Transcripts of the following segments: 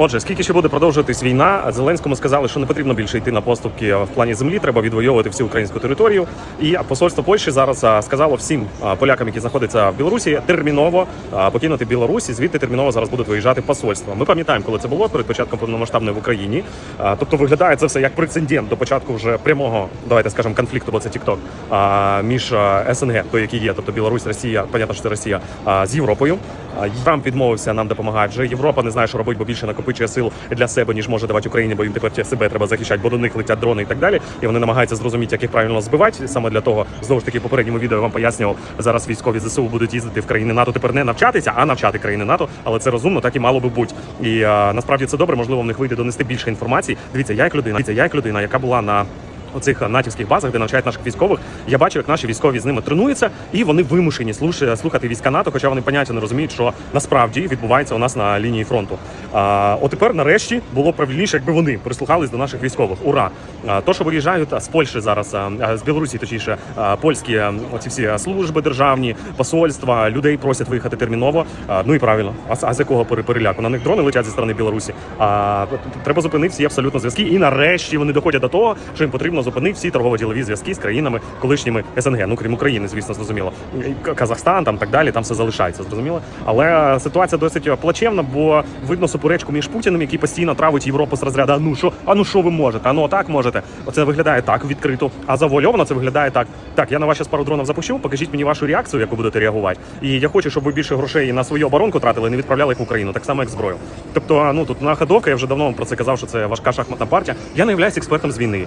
Отже, скільки ще буде продовжуватись війна, Зеленському сказали, що не потрібно більше йти на поступки в плані землі, треба відвоювати всю українську територію. І посольство Польщі зараз сказало всім полякам, які знаходяться в Білорусі, терміново покинути Білорусь звідти терміново зараз будуть виїжджати посольства. Ми пам'ятаємо, коли це було перед початком повномасштабної в Україні. Тобто виглядає це все як прецедент до початку вже прямого, давайте скажемо, конфлікту, бо це а, між СНГ, той, який є, тобто Білорусь, Росія, понятно, що це Росія, з Європою. Трамп відмовився нам допомагати. Вже Європа не знає, що робить, бо більше накопичує сил для себе, ніж може давати Україні, бо їм тепер себе треба захищати, бо до них летять дрони і так далі. І вони намагаються зрозуміти, як їх правильно збивати. Саме для того, знову ж таки, в попередньому відео я вам пояснював, зараз військові ЗСУ будуть їздити в країни НАТО. Тепер не навчатися, а навчати країни НАТО. Але це розумно, так і мало би бути. І а, насправді це добре. Можливо, в них вийде донести більше інформації. Дивіться, я як людина, дивіться, я як людина, яка була на Оцих натівських базах, де навчають наших військових, я бачу, як наші військові з ними тренуються, і вони вимушені слухати війська НАТО, хоча вони поняття не розуміють, що насправді відбувається у нас на лінії фронту. А от нарешті, було правильніше, якби вони прислухались до наших військових. Ура! А, то, що виїжджають з Польщі зараз, а, з Білорусі, точніше, а, польські оці всі служби державні, посольства, людей просять виїхати терміново. А, ну і правильно. А, а з якого пере- переляку? На них дрони летять зі сторони Білорусі. А треба зупинити всі абсолютно зв'язки. І нарешті вони доходять до того, що їм потрібно зупинити всі торгово-ділові зв'язки з країнами колишніми СНГ. Ну крім України, звісно, зрозуміло. Казахстан там так далі, там все залишається, зрозуміло. Але ситуація досить плачевна, бо видно суперечку між Путіним, який постійно травить Європу з розряду. А ну що, а ну що ви можете? А ну так можете. Оце виглядає так відкрито. А завуальовано це виглядає так. Так, я на ваші пару дронів запущу. Покажіть мені вашу реакцію, як ви будете реагувати. І я хочу, щоб ви більше грошей на свою оборонку тратили, не відправляли їх в Україну, так само як зброю. Тобто, ну тут на находовка, я вже давно вам про це казав, що це важка шахматна партія. Я не являюсь експертом з війни.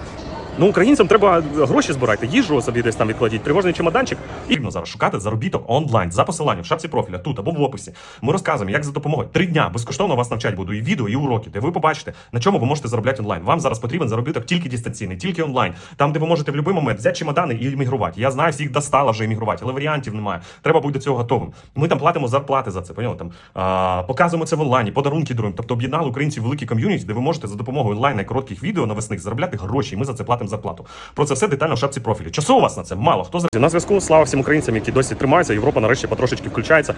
Ну, українцям треба гроші збирати, їжу собі десь там відкладіть, тривожний чемоданчик. І зараз шукати заробіток онлайн за посиланням в шапці профіля тут або в описі. Ми розказуємо, як за допомогою три дня безкоштовно вас навчати буду і відео, і уроки, де ви побачите, на чому ви можете заробляти онлайн. Вам зараз потрібен заробіток тільки дистанційний, тільки онлайн. Там, де ви можете в будь-який момент взяти чемодани і іммігрувати. Я знаю, всіх достало вже іммігрувати, але варіантів немає. Треба бути до цього готовим. Ми там платимо зарплати за це. Поняли? Там а, показуємо це в онлайні, подарунки даруємо. Тобто об'єднали українців великі ком'юніті, де ви можете за допомогою онлайн і коротких відео навесних заробляти гроші. Ми за це платимо зарплату. Про це все детально в шапці профілю. Часу у вас на це мало. Хто на зв'язку? Слава всім українцям, які досі тримаються. Європа нарешті потрошечки включається.